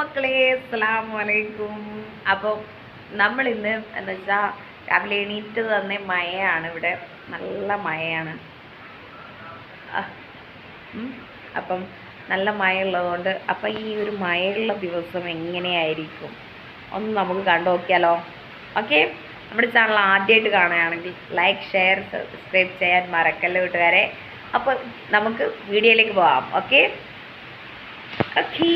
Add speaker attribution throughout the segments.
Speaker 1: മക്കളെ അസ്സലാം വലൈക്കും അപ്പോൾ നമ്മൾ ഇന്ന് എന്താ വെച്ചാൽ രാവിലെ എണീറ്റ് തന്നെ മഴയാണ് ഇവിടെ. നല്ല മഴയാണ്. അപ്പം നല്ല മഴ ഉള്ളതുകൊണ്ട് അപ്പം ഈ ഒരു മഴയുള്ള ദിവസം എങ്ങനെയായിരിക്കും? ഒന്ന് നമുക്ക് കണ്ടു നോക്കിയാലോ? ഓക്കെ? നമ്മുടെ ചാനൽ ആദ്യമായിട്ട് കാണുകയാണെങ്കിൽ ലൈക്ക് ഷെയർ സബ്സ്ക്രൈബ് ചെയ്യാൻ മറക്കല്ല വീട്ടുകാരെ? അപ്പോൾ നമുക്ക് വീഡിയോയിലേക്ക് പോവാം. ഓക്കെ? ഓക്കേ.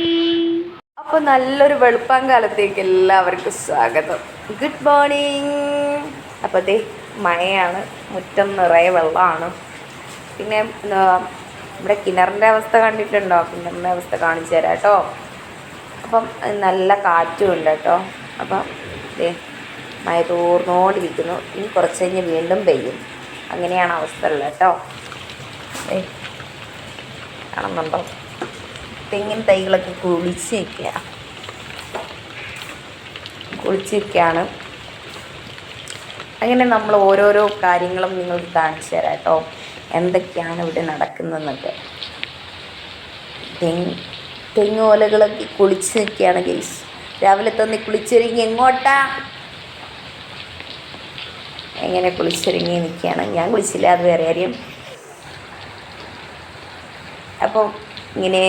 Speaker 1: അപ്പോൾ നല്ലൊരു വെളുപ്പം കാലത്തേക്ക് എല്ലാവർക്കും സ്വാഗതം. ഗുഡ് മോർണിംഗ് അപ്പോൾ ദേ മഴയാണ്. മുറ്റം നിറയെ വെള്ളമാണ്. പിന്നെ നമ്മുടെ കിണറിന്റെ അവസ്ഥ കണ്ടിട്ടുണ്ടോ? കിണറിന്റെ അവസ്ഥ കാണിച്ചു തരാം കേട്ടോ. അപ്പം നല്ല കാറ്റും ഉണ്ട് കേട്ടോ. അപ്പം ദേ മഴ തോർന്നുകൊണ്ടിരിക്കുന്നു ഇനി കുറച്ച് കഴിഞ്ഞ് വീണ്ടും പെയ്യും. അങ്ങനെയാണ് അവസ്ഥ ഉള്ളത് കേട്ടോ. ഏ കാണുന്നുണ്ടോ? തെങ്ങിൻ തൈകളൊക്കെ കുളിച്ച് നിൽക്കുക കുളിച്ച് നിൽക്കുകയാണ് അങ്ങനെ നമ്മൾ ഓരോരോ കാര്യങ്ങളും നിങ്ങൾക്ക് കാണിച്ചു തരാം കേട്ടോ. എന്തൊക്കെയാണ് ഇവിടെ നടക്കുന്നതെന്നൊക്കെ. തെങ്ങ് തെങ്ങോലകളൊക്കെ കുളിച്ച് നിൽക്കുകയാണ് ഗെയ്സ് രാവിലെ തന്നെ കുളിച്ചൊരുങ്ങി എങ്ങോട്ടാ? എങ്ങനെ കുളിച്ചൊരുങ്ങി നിൽക്കുകയാണ്? ഞാൻ കുളിച്ചില്ല അത് വേറെ കാര്യം. അപ്പോൾ ഇങ്ങനെ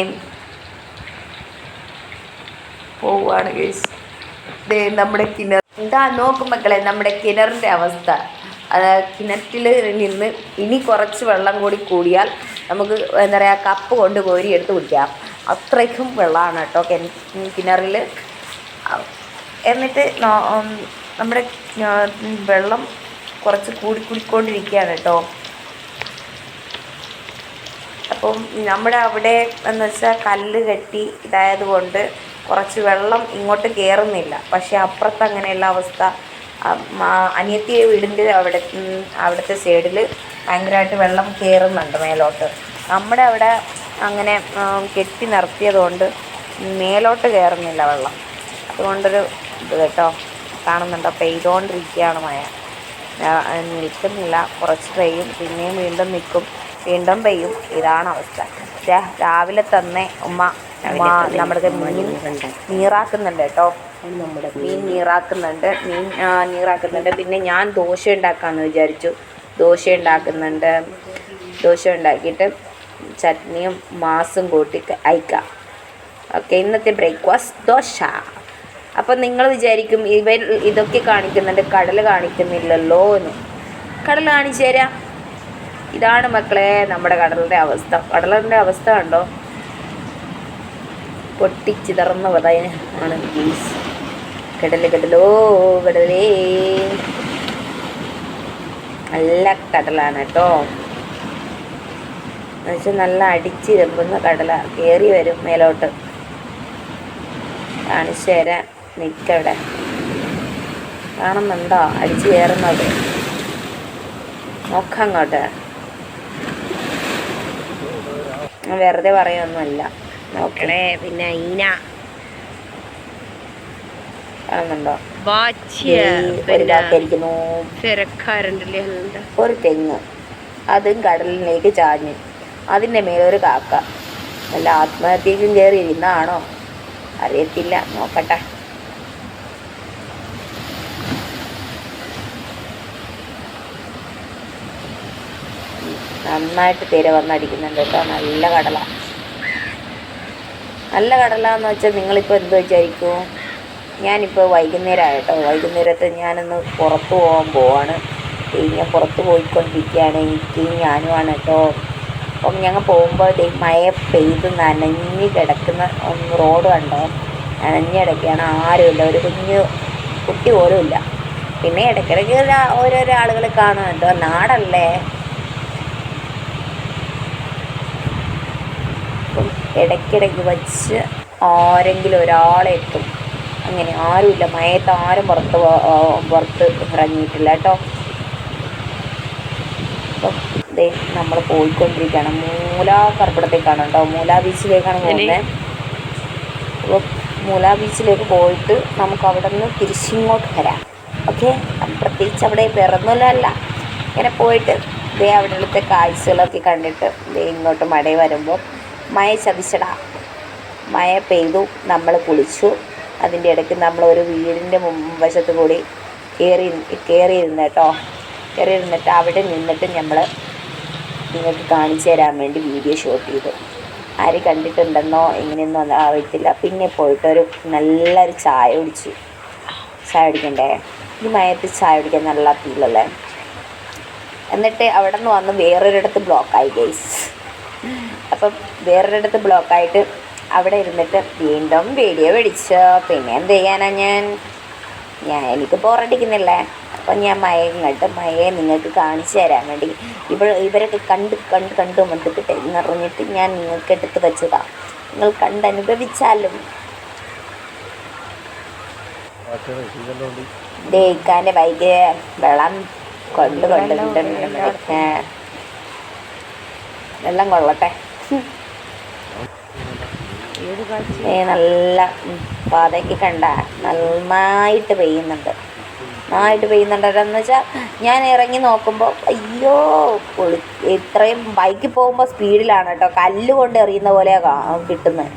Speaker 1: പോവുകയാണ് ഗേസ് ദേ നമ്മുടെ കിണർ. എന്താ നോക്കുമ്പോക്കളെ നമ്മുടെ കിണറിന്റെ അവസ്ഥ. കിണറ്റിൽ നിന്ന് ഇനി കുറച്ച് വെള്ളം കൂടി കൂടിയാൽ നമുക്ക് എന്താ പറയുക കപ്പ് കൊണ്ട് കോരി എടുത്ത് കുടിക്കാം. അത്രയ്ക്കും വെള്ളമാണ് കേട്ടോ കിണ- കിണറിൽ. എന്നിട്ട് നമ്മുടെ വെള്ളം കുറച്ച് കൂടി കൂടിക്കൊണ്ടിരിക്കുകയാണ് കേട്ടോ. അപ്പം നമ്മുടെ അവിടെ എന്ന് വെച്ചാൽ കല്ല് കെട്ടി ഇതായത് കൊണ്ട് കുറച്ച് വെള്ളം ഇങ്ങോട്ട് കയറുന്നില്ല പക്ഷേ അപ്പുറത്ത് അങ്ങനെയുള്ള അവസ്ഥ. അനിയത്തി വീടിന്റെ അവിടെ അവിടുത്തെ സൈഡിൽ ഭയങ്കരമായിട്ട് വെള്ളം കയറുന്നുണ്ട് മേലോട്ട്. നമ്മുടെ അവിടെ അങ്ങനെ കെട്ടി നിർത്തിയതുകൊണ്ട് മേലോട്ട് കയറുന്നില്ല വെള്ളം. അതുകൊണ്ടൊരു ഇത് കേട്ടോ കാണുന്നുണ്ടോ. പെയ്തുകൊണ്ടിരിക്കുകയാണ് മഴ. നിൽക്കുന്നില്ല. കുറച്ച് പെയ്യും. പിന്നെയും വീണ്ടും നിൽക്കും. വീണ്ടും പെയ്യും. ഇതാണ് അവസ്ഥ. രാവിലെ തന്നെ ഉമ്മ ഉമ്മ നമ്മുടെ മീൻ നീറാക്കുന്നുണ്ട് കേട്ടോ. നമ്മുടെ മീൻ നീറാക്കുന്നുണ്ട്. മീൻ നീറാക്കുന്നുണ്ട്. പിന്നെ ഞാൻ ദോശ ഉണ്ടാക്കാമെന്ന് വിചാരിച്ചു. ദോശ ഉണ്ടാക്കുന്നുണ്ട്. ദോശ ഉണ്ടാക്കിയിട്ട് ചട്നിയും മാസും കൂട്ടി അയക്കാം. ഓക്കെ ഇന്നത്തെ ബ്രേക്ക്ഫാസ്റ്റ് ദോശ. അപ്പം നിങ്ങൾ വിചാരിക്കും ഇവർ ഇതൊക്കെ കാണിക്കുന്നുണ്ട് കടൽ കാണിക്കുന്നില്ലല്ലോ എന്ന്. കടൽ കാണിച്ചു തരാം. ഇതാണ് മക്കളെ നമ്മുടെ കടലിന്റെ അവസ്ഥ. കടലിന്റെ അവസ്ഥ കണ്ടോ? പൊട്ടിച്ചിതർന്ന പതയന് ആണ് പ്ലീസ് കടൽ കടലോ കടലേ. നല്ല കടലാണ് കേട്ടോ. എന്നുവെച്ചാൽ നല്ല അടിച്ചിരമ്പുന്ന കടല കയറി വരും മേലോട്ട്. കാണിച്ചു തരാൻ നിൽക്കവിടെ കാണുന്നുണ്ടോ? അടിച്ചു കയറുന്നത്. നോക്കാം അങ്ങോട്ട് ഞാൻ വെറുതെ പറയൊന്നുമല്ല നോക്കണേ പിന്നെ ഈന. കാണുന്നുണ്ടോ? ഒരു തെങ്ങ്. അതും കടലിലേക്ക് ചാഞ്ഞു. അതിന്റെ മേലൊരു കാക്ക. നല്ല ആത്മഹത്യക്കും കയറി ഇരുന്നാണോ? അറിയത്തില്ല. നോക്കട്ടെ. നന്നായിട്ട് തിര വന്നടിക്കുന്നുണ്ട് കേട്ടോ. നല്ല കടല. നല്ല കടല എന്ന് വെച്ചാൽ നിങ്ങളിപ്പോൾ എന്ത് വിചാരിക്കും? ഞാനിപ്പോൾ വൈകുന്നേരം കേട്ടോ. വൈകുന്നേരത്തെ ഞാനൊന്ന് പുറത്ത് പോകാൻ പോവാണ്. ഞാൻ പുറത്ത് പോയിക്കൊണ്ടിരിക്കുകയാണ്. എനിക്ക് ഞാനുമാണ് കേട്ടോ. അപ്പം ഞങ്ങൾ പോകുമ്പോൾ ദേ മഴ പെയ്ത് നനഞ്ഞ് കിടക്കുന്ന ഒന്ന് റോഡ് കണ്ടോ? നനഞ്ഞ് കിടക്കുകയാണ്. ആരുമില്ല ഒരു കുഞ്ഞ് കുട്ടി പോലും ഇല്ല. പിന്നെ ഇടയ്ക്കിടയ്ക്ക് ഓരോരോ ആളുകൾ കാണും നാടല്ലേ അപ്പം ഇടയ്ക്കിടയ്ക്ക് വച്ച് ആരെങ്കിലും ഒരാളെ എത്തും. അങ്ങനെ ആരുമില്ല. മയത്ത് ആരും പുറത്ത് പുറത്ത് ഇറങ്ങിയിട്ടില്ല കേട്ടോ. അപ്പം ദേ നമ്മൾ പോയിക്കൊണ്ടിരിക്കുകയാണ്. മൂലാ കർപ്പിടത്തേക്കാണ് കേട്ടോ. മൂലാ ബീച്ചിലേക്കാണ് പോകുന്നത് അപ്പോൾ മൂലാ ബീച്ചിലേക്ക് പോയിട്ട് നമുക്ക് അവിടെ നിന്ന് തിരിച്ചിങ്ങോട്ട് വരാം. ഓക്കെ? പ്രത്യേകിച്ച് അവിടെ പിറന്നല്ല ഇങ്ങനെ പോയിട്ട് ദേ അവിടുത്തെ കാഴ്ചകളൊക്കെ കണ്ടിട്ട് ദേ ഇങ്ങോട്ട് മടയിൽ വരുമ്പോൾ മഴ ചതിച്ചടാ മഴ പെയ്തു നമ്മൾ കുളിച്ചു. അതിന്റെ ഇടയ്ക്ക് നമ്മൾ ഒരു വീടിന്റെ മുൻവശത്ത് കൂടി കയറി കയറിയിരുന്ന് കേട്ടോ. കയറി ഇരുന്നിട്ട് അവിടെ നിന്നിട്ട് നമ്മൾ നിങ്ങൾക്ക് കാണിച്ചു തരാൻ വേണ്ടി വീഡിയോ ഷൂട്ട് ചെയ്തു. ആര് കണ്ടിട്ടുണ്ടെന്നോ എങ്ങനെയൊന്നും അറിയത്തില്ല. പിന്നെ പോയിട്ടൊരു നല്ലൊരു ചായ കുടിച്ചു. ചായ കുടിക്കണ്ടേ? ഈ മയത്ത് ചായ കുടിക്കാൻ നല്ല ഫീലല്ലേ എന്നിട്ട് അവിടെ നിന്ന് വന്ന് വേറൊരിടത്ത് ബ്ലോക്കായി ഗൈസ് അപ്പം വേറൊരിടത്ത് ബ്ലോക്കായിട്ട് അവിടെ ഇരുന്നിട്ട് വീണ്ടും വീഡിയോ പിടിച്ചു. പിന്നെ എന്ത് ചെയ്യാനാ ഞാൻ? ഞാൻ എനിക്ക് ബോറടിക്കുന്നില്ലേ അപ്പം ഞാൻ മയ ഇങ്ങോട്ട് മയയെ നിങ്ങൾക്ക് കാണിച്ചു തരാൻ വേണ്ടി ഇവ ഇവരൊക്കെ കണ്ട് കണ്ട് കണ്ട് മടുക്കട്ടെ എന്ന് പറഞ്ഞിട്ട് ഞാൻ നിങ്ങൾക്ക് എടുത്ത് വെച്ചതാ. നിങ്ങൾ കണ്ടനുഭവിച്ചാലും. ദഹിക്കാന്റെ ബൈക്ക് വെള്ളം കൊണ്ട് കൊണ്ടിട്ടുണ്ട് വെള്ളം കൊള്ളട്ടെ. നല്ല പാതയ്ക്ക് കണ്ട നന്നായിട്ട് പെയ്യുന്നുണ്ട്. നന്നായിട്ട് പെയ്യുന്നുണ്ടെന്ന് വെച്ചാൽ ഞാൻ ഇറങ്ങി നോക്കുമ്പോൾ അയ്യോ പൊളി ഇത്രയും ബൈക്കിൽ പോകുമ്പോൾ സ്പീഡിലാണ് കേട്ടോ. കല്ല് കൊണ്ട് എറിയുന്ന പോലെയാണ് കിട്ടുന്നത്.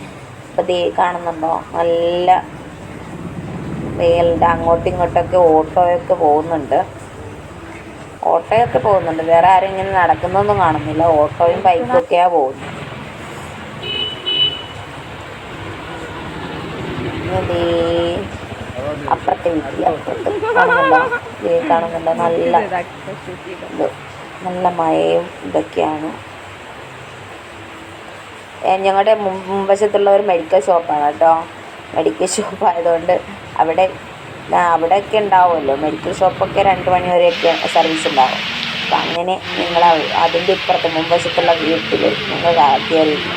Speaker 1: അപ്പോൾ ദേ കാണുന്നുണ്ടോ? നല്ല വെയിലുണ്ട് അങ്ങോട്ടും ഇങ്ങോട്ടൊക്കെ ഓട്ടോയൊക്കെ പോകുന്നുണ്ട്. ഓട്ടോയൊക്കെ പോകുന്നുണ്ട്. വേറെ ആരും ഇങ്ങനെ നടക്കുന്നൊന്നും കാണുന്നില്ല. ഓട്ടോയും ബൈക്കും ഒക്കെയാണ് പോകുന്നത്. ഇനി അപ്പുറത്തേക്ക് അപ്പുറത്തെ വീട്ടിൽ അപ്പുറത്ത് കാണുന്നുണ്ടോ കാണുന്നുണ്ടോ? നല്ല നല്ല മഴയും ഇതൊക്കെയാണ്. ഞങ്ങളുടെ മുൻ- മുൻവശത്തുള്ള ഒരു മെഡിക്കൽ ഷോപ്പാണ് കേട്ടോ. മെഡിക്കൽ ഷോപ്പ് ആയതുകൊണ്ട് അവിടെ അവിടെ ഒക്കെ ഉണ്ടാവുമല്ലോ. മെഡിക്കൽ ഷോപ്പൊക്കെ രണ്ട് മണി വരെയൊക്കെ സർവീസ് ഉണ്ടാവും. അപ്പം അങ്ങനെ നിങ്ങൾ അതിന്റെ ഇപ്പുറത്ത് മുൻവശത്തുള്ള വീട്ടിൽ നിങ്ങൾ കയറിയിരുന്നു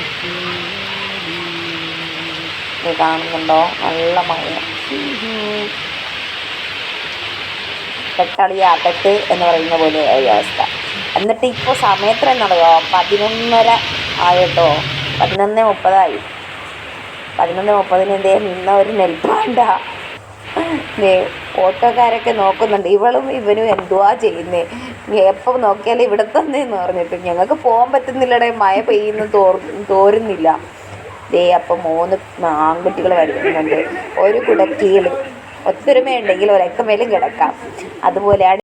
Speaker 1: ഇത് കാണുന്നുണ്ടോ? നല്ല മഴ പെട്ടളിയാത്തട്ട് എന്ന് പറയുന്ന പോലെ ഒരു അവസ്ഥ. എന്നിട്ട് ഇപ്പോൾ സമയത്ര എന്നറിയോ പതിനൊന്നര ആയിട്ടോ? പതിനൊന്ന് മുപ്പതായി. പതിനൊന്ന് മുപ്പതിന് എന്തേ? നിന്ന ഒരു നെൽപ്പാണ്ട. ഓട്ടോക്കാരൊക്കെ നോക്കുന്നുണ്ട്. ഇവളും ഇവനും എന്തുവാ ചെയ്യുന്നേ? എപ്പോൾ നോക്കിയാലും ഇവിടെ തന്നെയെന്ന് പറഞ്ഞിട്ട് ഞങ്ങൾക്ക് പോകാൻ പറ്റുന്നില്ലടേ. മഴ പെയ്യുന്നു തോർ തോരുന്നില്ല. ദേ അപ്പം മൂന്ന് ആൺകുട്ടികൾ വരുന്നുണ്ട് ഒരു കുടക്കീൽ ഒത്തൊരുമയുണ്ടെങ്കിൽ ഒരക്കമേലും കിടക്കാം. അതുപോലെയാണ്